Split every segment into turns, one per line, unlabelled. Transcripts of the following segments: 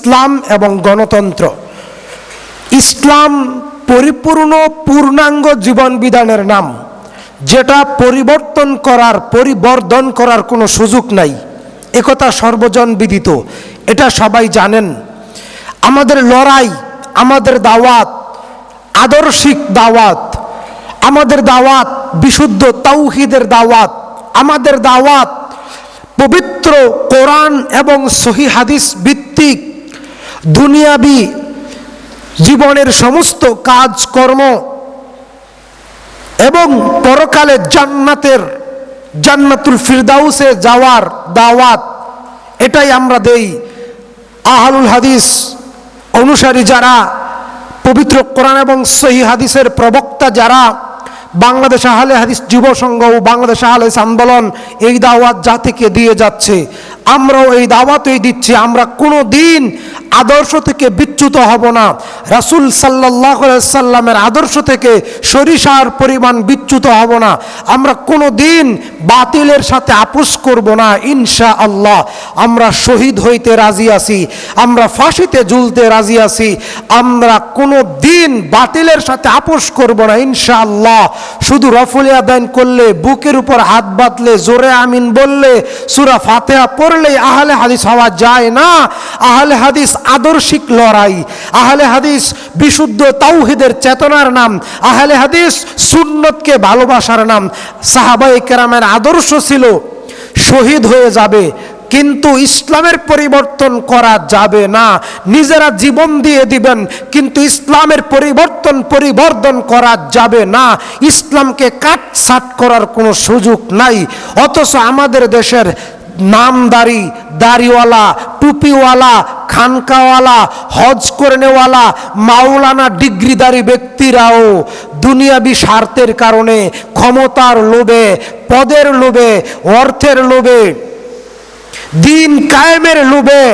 ইসলাম এবং গণতন্ত্র। ইসলাম পরিপূর্ণ পূর্ণাঙ্গ জীবন বিধানের নাম। যেটা পরিবর্তন করার, পরিবর্ধন করার কোনো সুযোগ নাই। একথা সর্বজন বিদিত। এটা সবাই জানেন। আমাদের লড়াই, আমাদের দাওয়াত, আদর্শিক দাওয়াত, আমাদের দাওয়াত বিশুদ্ধ তাওহিদের দাওয়াত, আমাদের দাওয়াত পবিত্র কোরআন এবং সহি হাদিস ভিত্তিক দুনিয়াবি জীবনের সমস্ত কাজকর্ম এবং পরকালে জান্নাতের, জান্নাতুল ফিরদাউসে যাওয়ার দাওয়াত, এটাই আমরা দেই। আহলুল হাদিস অনুসারী যারা, পবিত্র কোরআন এবং সহি হাদিসের প্রবক্তা যারা, বাংলাদেশ আহলে হাদিস যুব সংঘ ও বাংলাদেশ আহলে আন্দোলন এই দাওয়াত জাতিকে দিয়ে যাচ্ছে। আমরাও এই দাওয়াতই দিচ্ছি, আমরা কোনো দিন আদর্শ থেকে বিচ্যুত হব না। রাসুল সাল্লাহ সাল্লামের আদর্শ থেকে সরিষার পরিমাণ বিচ্যুত হব না। আমরা কোনো দিন বাতিলের সাথে আপোষ করব না ইনশা আল্লাহ আমরা শহীদ হইতে রাজি আছি, আমরা ফাঁসিতে ঝুলতে রাজি আছি, আমরা কোনো দিন বাতিলের সাথে আপোষ করব না ইনশা আল্লাহ শুধু রফুলিয়া দান করলে, বুকের উপর হাত বাঁধলে, জোরে আমিন বললে, সুরা ফাতেহা পড়লেই আহলে হাদিস হওয়া যায় না। আহলে হাদিস আদর্শিক লড়াই। আহলে হাদিস বিশুদ্ধ তাওহিদের চেতনার নাম। আহলে হাদিস সুন্নতকে ভালোবাসার নাম। সাহাবাই কেরামের আদর্শ ছিল, শহীদ হয়ে যাবে, কিন্তু ইসলামের পরিবর্তন করা যাবে না। নিজেরা জীবন দিয়ে দিবেন, কিন্তু ইসলামের পরিবর্তন পরিবর্তন করা যাবে না। ইসলামকে কাটসাট করার কোনো সুযোগ নাই। অথচ আমাদের দেশের নামদারি, দাড়িওয়ালা, টুপিওয়ালা, খানকাওয়ালা, হজ করে নেওয়ালা, মাওলানা ডিগ্রিদারি ব্যক্তিরাও দুনিয়াবি স্বার্থের কারণে, ক্ষমতার লোভে, পদের লোভে, অর্থের লোভে, দিন কায়েমের লোভে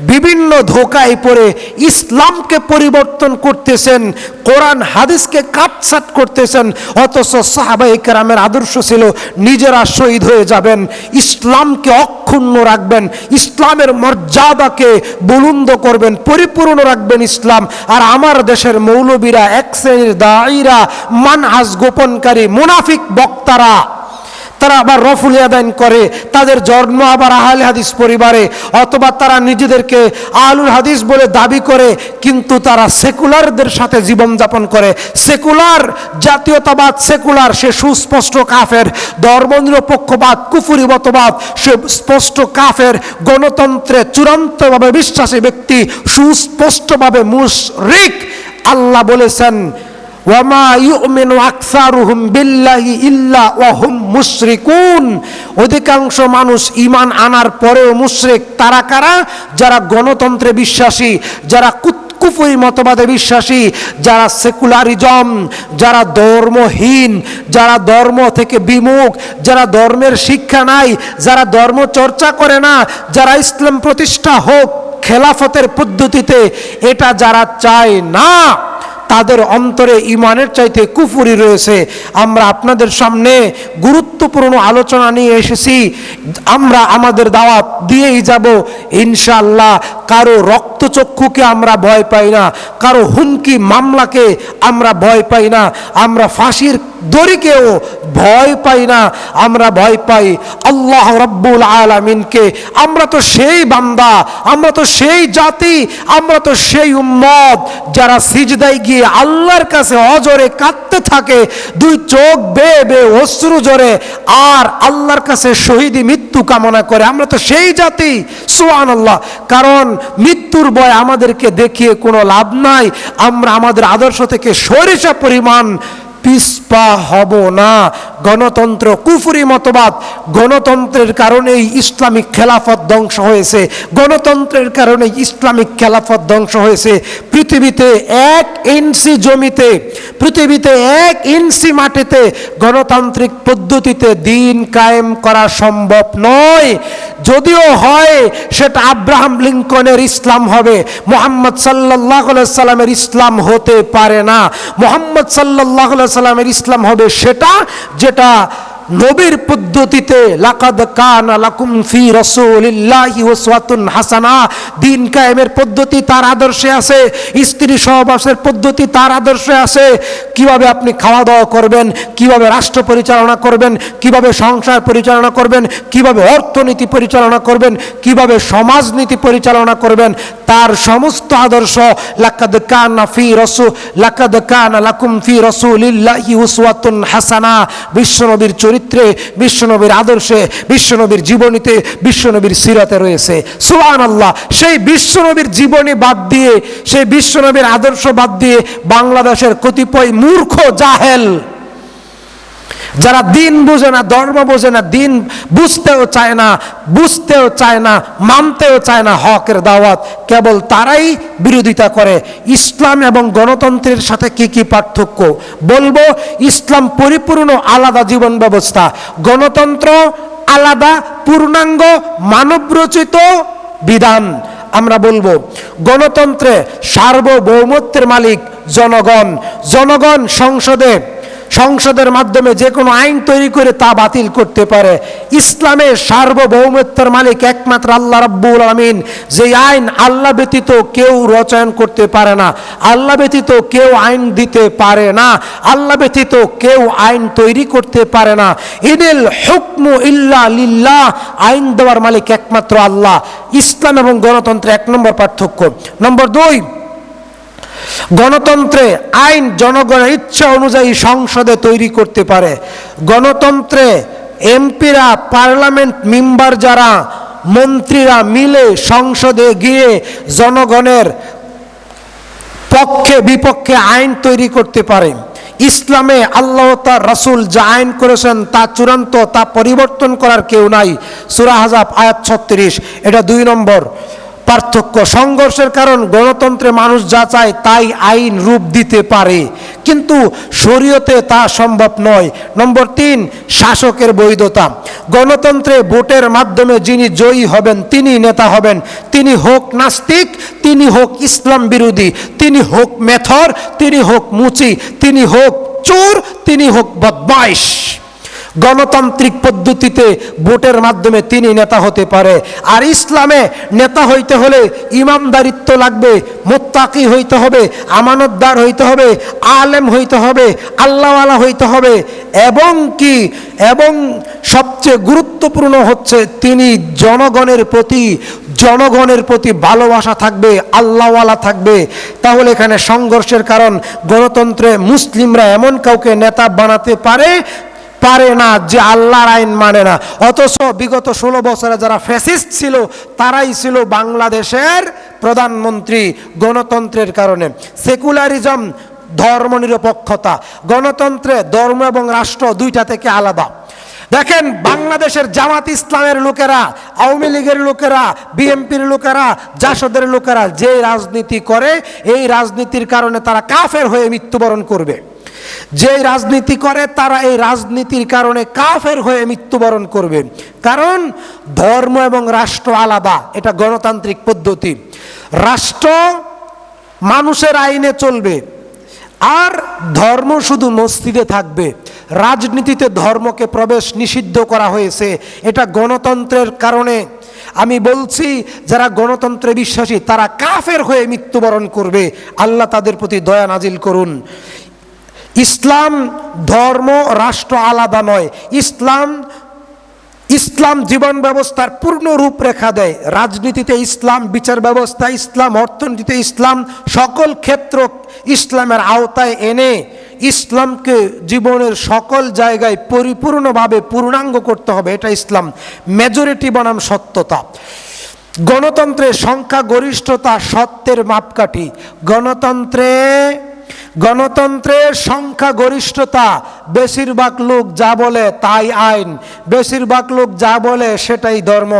বিভিন্ন ধোকায় পড়ে ইসলামকে পরিবর্তন করতেছেন, কোরআন হাদিসকে কাটছাট করতেছেন, অথচ সাহাবাই কেরামের আদর্শ ছিল নিজেরা শহীদ হয়ে যাবেন, ইসলামকে অক্ষুণ্ণ রাখবেন, ইসলামের মর্যাদাকে বুলন্দ করবেন, পরিপূর্ণ রাখবেন ইসলাম। আর আমার দেশের মৌলবীরা, এক শ্রেণির দায়ীরা, মানহাজ গোপনকারী, মুনাফিক বক্তারা তারা আবার রফুল আদায়ন করে, তাদের জন্ম আবার আহলে হাদিস পরিবারে, অথবা তারা নিজেদেরকে আলুল হাদিস বলে দাবি করে, কিন্তু তারা সেকুলারদের সাথে জীবনযাপন করে। সেকুলার জাতীয়তাবাদ, সেকুলার, সে সুস্পষ্ট কাফের। ধর্মনিরপেক্ষবাদ কুফুরিবতবাদ সে স্পষ্ট কাফের। গণতন্ত্রে চূড়ান্তভাবে বিশ্বাসী ব্যক্তি, সুস্পষ্টভাবে মুশরিক। আল্লাহ বলেছেন ওয়ামা ইউমিনু আকসারুহুম বিল্লাহি ইল্লা ওয়াহুম মুশরিকুন অধিকাংশ মানুষ ঈমান আনার পরেও মুশরিক তারা কারা? যারা গণতন্ত্রে বিশ্বাসী, যারা কুফুরি মতবাদে বিশ্বাসী, যারা সেকুলারিজম, যারা ধর্মহীন, যারা ধর্ম থেকে বিমুখ, যারা ধর্মের শিক্ষা নাই, যারা ধর্ম চর্চা করে না, যারা ইসলাম প্রতিষ্ঠা হোক খেলাফতের পদ্ধতিতে, এটা যারা চায় না। তাদের অন্তরে ইমানের চাইতে কুফুরি রয়েছে। আমরা আপনাদের সামনে গুরুত্বপূর্ণ আলোচনা নিয়ে এসেছি। আমরা আমাদের দাওয়াত দিয়েই যাব ইনশাল্লাহ কারও রক্তচক্ষুকে আমরা ভয় পাই না, কারও হুমকি মামলাকে আমরা ভয় পাই না, আমরা ফাঁসির দড়িকেও ভয় পাই না, আমরা ভয় পাই আল্লাহ রব্বুল আলমিনকে। আমরা তো সেই বান্দা, আমরা তো সেই জাতি, আমরা তো সেই উম্মত যারা সিজদাই গিয়ে আল্লাহর কাছে অজরে কাঁদতে থাকে, দুই চোখ বে বে অশ্রু জরে আর আল্লাহর কাছে শহীদি মৃত্যু কামনা করে। আমরা তো সেই জাতি সুয়ান আল্লাহ কারণ মৃত্যুর বয় আমাদেরকে দেখিয়ে কোনো লাভ নাই। আমরা আমাদের আদর্শ থেকে সরিষা পরিমাণ পিসপা হব না। গণতন্ত্র, কুফুরি মতবাদ গণতন্ত্রের কারণেই ইসলামিক খেলাফত ধ্বংস হয়েছে। গণতন্ত্রের কারণে ইসলামিক খেলাফত ধ্বংস হয়েছে। পৃথিবীতে এক ইঞ্চি জমিতে, পৃথিবীতে এক ইঞ্চি মাটিতে গণতান্ত্রিক পদ্ধতিতে দিন কায়েম করা সম্ভব নয়। যদিও হয়, সেটা আব্রাহাম লিঙ্কনের ইসলাম হবে। মোহাম্মদ সাল্লাহ সাল্লামের ইসলাম হতে পারে না। মোহাম্মদ সাল্লাহ সাল্লামের ইসলাম হবে সেটা যেটা নবীর পদ্ধতিতে, লাকাদ কানা লাকুম ফি রাসূলিল্লাহি উসওয়াতুন হাসানা। দিন কায়েমের পদ্ধতি তার আদর্শে আছে, স্ত্রী সহবাসের পদ্ধতি তার আদর্শে আছে। কীভাবে আপনি খাওয়া দাওয়া করবেন, কীভাবে রাষ্ট্র পরিচালনা করবেন, কীভাবে সংসার পরিচালনা করবেন, কীভাবে অর্থনীতি পরিচালনা করবেন, কীভাবে সমাজনীতি পরিচালনা করবেন, তার সমস্ত আদর্শ, লাকাদ কানা ফি রাসূল লাকাদ কানা লাকুম ফি রাসূলিল্লাহি উসওয়াতুন হাসানা। বিশ্বনবীর চরিত্রে বিশ্বনবীর আদর্শে, বিশ্বনবীর জীবনীতে বিশ্বনবীর সিরাতে রয়েছে। সুবহানাল্লাহ, সেই বিশ্বনবীর জীবনী বাদ দিয়ে, সেই বিশ্বনবীর আদর্শ বাদ দিয়ে বাংলাদেশের কতিপয় মূর্খ জাহেল যারা দিন বোঝে না, ধর্ম বোঝে না, দিন বুঝতেও চায় না, বুঝতেও চায় না, মানতেও চায় না হকের দাওয়াত, কেবল তারাই বিরোধিতা করে। ইসলাম এবং গণতন্ত্রের সাথে কি কি পার্থক্য? বলব, ইসলাম পরিপূর্ণ আলাদা জীবন ব্যবস্থা। গণতন্ত্র আলাদা, পূর্ণাঙ্গ, মানবরচিত বিধান। আমরা বলব, গণতন্ত্রে সার্বভৌমত্বের মালিক জনগণ। জনগণ সংসদে সংসদের মাধ্যমে যে কোনো আইন তৈরি করে তা বাতিল করতে পারে। ইসলামের সার্বভৌমত্বের মালিক একমাত্র আল্লাহ রাব্বুল আমিন যে আইন আল্লাহ ব্যতীত কেউ রচয়ন করতে পারে না। আল্লাহ ব্যতীত কেউ আইন দিতে পারে না। আল্লাহ ব্যতীত কেউ আইন তৈরি করতে পারে না। ইদিল হুকমু ইল্লা লিল্লাহ। আইন দেওয়ার মালিক একমাত্র আল্লাহ। ইসলাম এবং গণতন্ত্র এক নম্বর পার্থক্য। নম্বর দুই গণতন্ত্রে আইন জনগণের ইচ্ছা অনুযায়ী সংসদে তৈরি করতে পারে। গণতন্ত্রে এমপিরা, পার্লামেন্ট মেম্বার যারা, মন্ত্রীরা মিলে সংসদে গিয়ে জনগণের পক্ষে বিপক্ষে আইন তৈরি করতে পারে। ইসলামে আল্লাহ তার রাসুল যা আইন করেছেন তা চূড়ান্ত, তা পরিবর্তন করার কেউ নাই। সুরা হাজাব আয়াত ছত্রিশ, এটা দুই নম্বর। পার্থক্য। সংঘর্ষের কারণ গণতন্ত্রে মানুষ যা চায় তাই আইন রূপ দিতে পারে। কিন্তু শরীয়তে তা সম্ভব নয়। নম্বর তিন, শাসকের বৈধতা। গণতন্ত্রে ভোটের মাধ্যমে যিনি জয়ী হবেন, তিনি নেতা হবেন। তিনি হোক নাস্তিক, তিনি হোক ইসলাম বিরোধী, তিনি হোক মেথর, তিনি হোক মুচি, তিনি হোক চোর, তিনি হোক বদমাইশ। গণতান্ত্রিক পদ্ধতিতে ভোটের মাধ্যমে তিনি নেতা হতে পারে। আর ইসলামে নেতা হইতে হলে ইমানদারিত্ব লাগবে, মোত্তাকি হইতে হবে, আমানতদার হইতে হবে, আলেম হইতে হবে, আল্লাহওয়ালা হইতে হবে। এবং কি? এবং সবচেয়ে গুরুত্বপূর্ণ হচ্ছে তিনি জনগণের প্রতি জনগণের প্রতি ভালোবাসা থাকবে, আল্লাহওয়ালা থাকবে। তাহলে এখানে সংঘর্ষের কারণ, গণতন্ত্রে মুসলিমরা এমন কাউকে নেতা বানাতে পারে পারে না, যে আল্লাহর আইন মানে না। অথচ বিগত ষোলো বছরে যারা ফ্যাসিস্ট ছিল, তারাই ছিল বাংলাদেশের প্রধানমন্ত্রী গণতন্ত্রের কারণে। সেকুলারিজম, ধর্মনিরপেক্ষতা, গণতন্ত্রে ধর্ম এবং রাষ্ট্র দুইটা থেকে আলাদা। দেখেন, বাংলাদেশের জামাত ইসলামের লোকেরা, আওয়ামী লীগের লোকেরা, বিএনপির লোকেরা, জাসদের লোকেরা যে রাজনীতি করে, এই রাজনীতির কারণে তারা কাফের হয়ে মৃত্যুবরণ করবে। যে রাজনীতি করে, তারা এই রাজনীতির কারণে কাফের হয়ে মৃত্যুবরণ করবে। কারণ ধর্ম এবং রাষ্ট্র আলাদা, এটা গণতান্ত্রিক পদ্ধতি। রাষ্ট্র মানুষের আইনে চলবে, আর ধর্ম শুধু মসজিদে থাকবে। রাজনীতিতে ধর্মকে প্রবেশ নিষিদ্ধ করা হয়েছে, এটা গণতন্ত্রের কারণে। আমি বলছি, যারা গণতন্ত্রে বিশ্বাসী, তারা কাফের হয়ে মৃত্যুবরণ করবে। আল্লাহ তাদের প্রতি দয়া নাজিল করুন। ইসলাম ধর্ম, রাষ্ট্র আলাদা নয়। ইসলাম ইসলাম জীবন ব্যবস্থার পূর্ণ রূপরেখা দেয়। রাজনীতিতে ইসলাম, বিচার ব্যবস্থা, ইসলাম, অর্থনীতিতে ইসলাম, সকল ক্ষেত্র ইসলামের আওতায় এনে ইসলামকে জীবনের সকল জায়গায় পরিপূর্ণভাবে পূর্ণাঙ্গ করতে হবে। এটা ইসলাম। মেজরিটি বনাম সত্যতা। গণতন্ত্রে সংখ্যাগরিষ্ঠতা সত্যের মাপকাঠি। গণতন্ত্রে গণতন্ত্রের সংখ্যাগরিষ্ঠতা বেশিরভাগ লোক যা বলে তাই আইন, বেশিরভাগ লোক যা বলে সেটাই ধর্ম।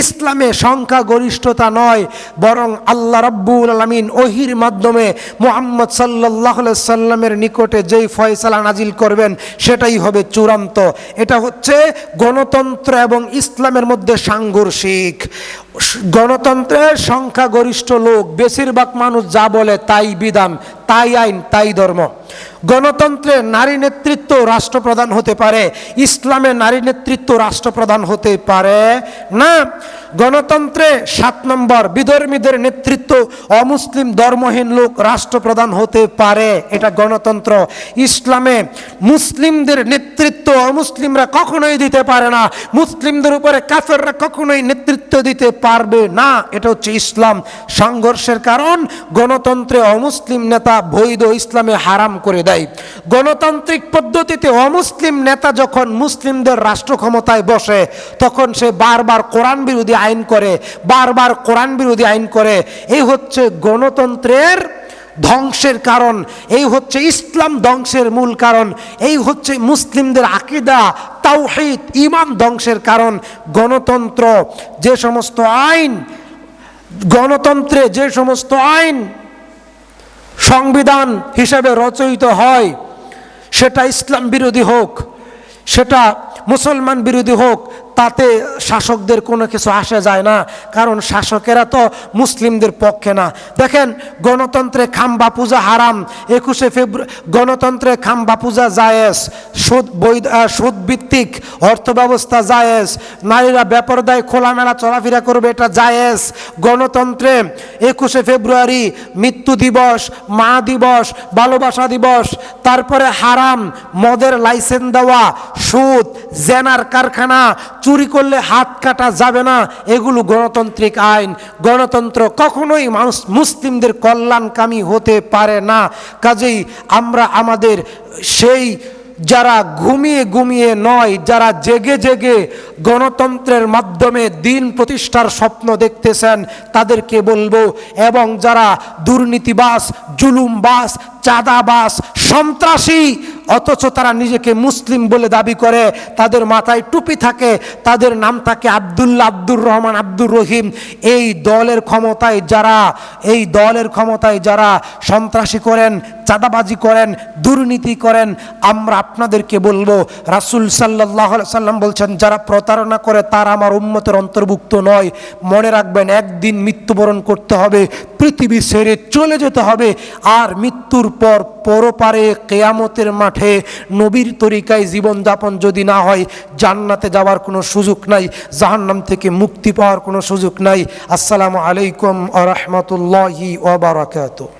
ইসলামে সংখ্যাগরিষ্ঠতা নয়, বরং আল্লাহ রব্বুল আলমিন ওহির মাধ্যমে মোহাম্মদ সাল্লাহ সাল্লামের নিকটে যেই ফয়সালা নাজিল করবেন, সেটাই হবে চূড়ান্ত। এটা হচ্ছে গণতন্ত্র এবং ইসলামের মধ্যে সাংঘর্ষিক। গণতন্ত্রের সংখ্যাগরিষ্ঠ লোক বেশিরভাগ মানুষ যা বলে তাই বিধান তাই আইন তাই ধর্ম। গণতন্ত্রে নারী নেতৃত্ব রাষ্ট্রপ্রধান হতে পারে, ইসলামে নারী নেতৃত্ব রাষ্ট্রপ্রধান হতে পারে না। গণতন্ত্রে সাত নম্বর বিধর্মীদের নেতৃত্ব অমুসলিম ধর্মহীন লোক রাষ্ট্রপ্রধান হতে পারে, এটা গণতন্ত্র। ইসলামে মুসলিমদের নেতৃত্ব অমুসলিমরা কখনোই দিতে পারে না, মুসলিমদের উপরে কাফেররা কখনোই নেতৃত্ব দিতে পারবে না, এটা হচ্ছে ইসলাম। সংঘর্ষের কারণ, গণতন্ত্রে অমুসলিম নেতা বৈধ ইসলামে হারাম করে দেয়। গণতান্ত্রিক পদ্ধতিতে অমুসলিম নেতা যখন মুসলিমদের রাষ্ট্র ক্ষমতায় বসে, তখন সে বারবার কোরআন বিরোধী আইন করে, বারবার কোরআন বিরোধী আইন করে। এই হচ্ছে গণতন্ত্রের ধ্বংসের কারণ, এই হচ্ছে ইসলাম ধ্বংসের মূল কারণ, এই হচ্ছে মুসলিমদের আকিদা, তাওহিদ ইমান ধ্বংসের কারণ। গণতন্ত্র যে সমস্ত আইন, গণতন্ত্রে যে সমস্ত আইন সংবিধান হিসেবে রচয়িত হয় সেটা ইসলাম বিরোধী হোক সেটা মুসলমান বিরোধী হোক তাতে শাসকদের কোনো কিছু আসে যায় না, কারণ শাসকেরা তো মুসলিমদের পক্ষে না। দেখেন, গণতন্ত্রে খাম্বা পূজা হারাম, একুশে ফেব্রুয়ারি গণতন্ত্রে খাম্বা পূজা জায়েজ, সুদ বৈধ সুদভিত্তিক অর্থ ব্যবস্থা জায়েজ, নারীরা বেপরদায় খোলামেলা চলাফেরা করবে, এটা জায়েজ। গণতন্ত্রে একুশে ফেব্রুয়ারি মৃত্যু দিবস, মা দিবস, ভালোবাসা দিবস, তারপরে হারাম, মদের লাইসেন্স দেওয়া, সুদ, জেনার কারখানা চুরি করলে হাত কাটা যাবে না। এগুলো গণতান্ত্রিক আইন। গণতন্ত্র কখনোই মানুষ মুসলিমদের কল্যাণকামী হতে পারে না। কাজেই আমরা আমাদের সেই যারা ঘুমিয়ে ঘুমিয়ে নয়, যারা জেগে জেগে গণতন্ত্রের মাধ্যমে দিন প্রতিষ্ঠার স্বপ্ন দেখতেছেন, তাদেরকে বলব, এবং যারা দুর্নীতিবাস, জুলুমবাস চাঁদাবাস, সন্ত্রাসী, অথচ তারা নিজেকে মুসলিম বলে দাবি করে। তাদের মাথায় টুপি থাকে, তাদের নাম থাকে আবদুল্লা আব্দুর রহমান আব্দুর রহিম। এই দলের ক্ষমতায় যারা, এই দলের ক্ষমতায় যারা সন্ত্রাসী করেন, চাঁদাবাজি করেন, দুর্নীতি করেন, আমরা আপনাদেরকে বলব, রাসুল সাল্লাহ সাল্লাম বলছেন, যারা প্রতারণা করে, তারা আমার উন্মতের অন্তর্ভুক্ত নয়। মনে রাখবেন, একদিন মৃত্যুবরণ করতে হবে পৃথিবী ছেড়ে চলে যেতে হবে। আর মৃত্যুর পর পরপারে কেয়ামতের মাঠে নবীর তরিকায় জীবনযাপন যদি না হয়, জান্নাতে যাওয়ার কোনো সুযোগ নাই, জাহান্নাম থেকে মুক্তি পাওয়ার কোনো সুযোগ নাই। আসসালামু আলাইকুম আ রহমতুল্লাহি ওবরাকাতুহ